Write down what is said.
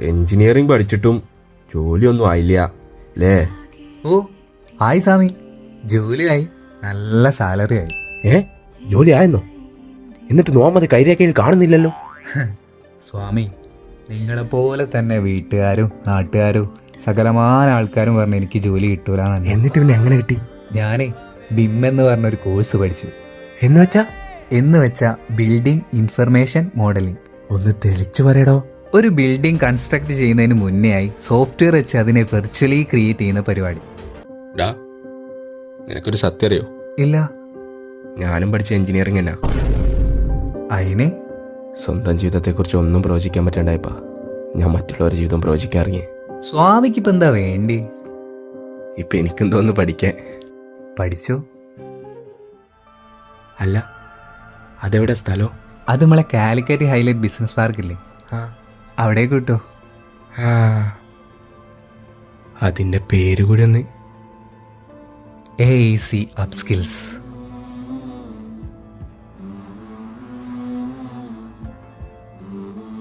Engineering പഠിച്ചിട്ടും ജോലിയൊന്നും ആയില്ല അല്ലേ? ഓ ആയി സ്വാമി. ജോലിയായി. നല്ല സാലറി ആയി. ഏ? ജോലി ആയെന്നോ എന്നിട്ട് നോമത് കൈരേഖയിൽ കാണുന്നില്ലല്ലോ. സ്വാമി നിങ്ങളെ പോലെ തന്നെ വീട്ടുകാരും നാട്ടുകാരും സകലമായ ആൾക്കാരും പറഞ്ഞ് എനിക്ക് ജോലി കിട്ടൂലെന്നു എന്നിട്ട് പിന്നെ എങ്ങനെ കിട്ടി? ഞാൻ ബിം എന്ന് പറഞ്ഞ ഒരു കോഴ്സ് പഠിച്ചു. എന്ന് വെച്ചാ? എന്ന് വെച്ചാ ബിൽഡിംഗ് ഇൻഫർമേഷൻ മോഡലിംഗ്. ഒന്ന് തെളിച്ചു പറയടോ. ഒരു ബിൽഡിംഗ് കൺസ്ട്രക്ട് ചെയ്യുന്നതിന് മുന്നേ ആയി സോഫ്റ്റ്വെയർ വെച്ച് അതിനെ വെർച്വലി ക്രിയേറ്റ് ചെയ്യുന്ന പരിപാടി. ഡാ നിനക്കൊരു സത്യം അറിയോ? ഇല്ല. ഞാനും പഠിച്ച എഞ്ചിനീയറിംഗ് എന്നാ അതിന് സ്വന്തം ജീവിതത്തെക്കുറിച്ച് ഒന്നും പ്രവചിക്കാൻ പറ്റണ്ടായിപ്പാ. ഞാൻ മറ്റുള്ളവരുടെ ജീവിതം പ്രവചിക്കാൻ ഇറങ്ങി. സ്വാമിക്ക് ഇപ്പം എന്താ വേണ്ടി? ഇപ്പൊ തോന്നുന്നു പഠിക്കാൻ. പഠിച്ചോ? അല്ല അതെവിടെ സ്ഥലം? അത് നമ്മളെ കാലിക്കറ്റ് ഹൈലൈറ്റ് ബിസിനസ് പാർക്കില്ലേ? ആ. അവിടെ കിട്ടോ. ആ അതിന്റെ പേര് കൂടി ഒന്ന്. A C up skills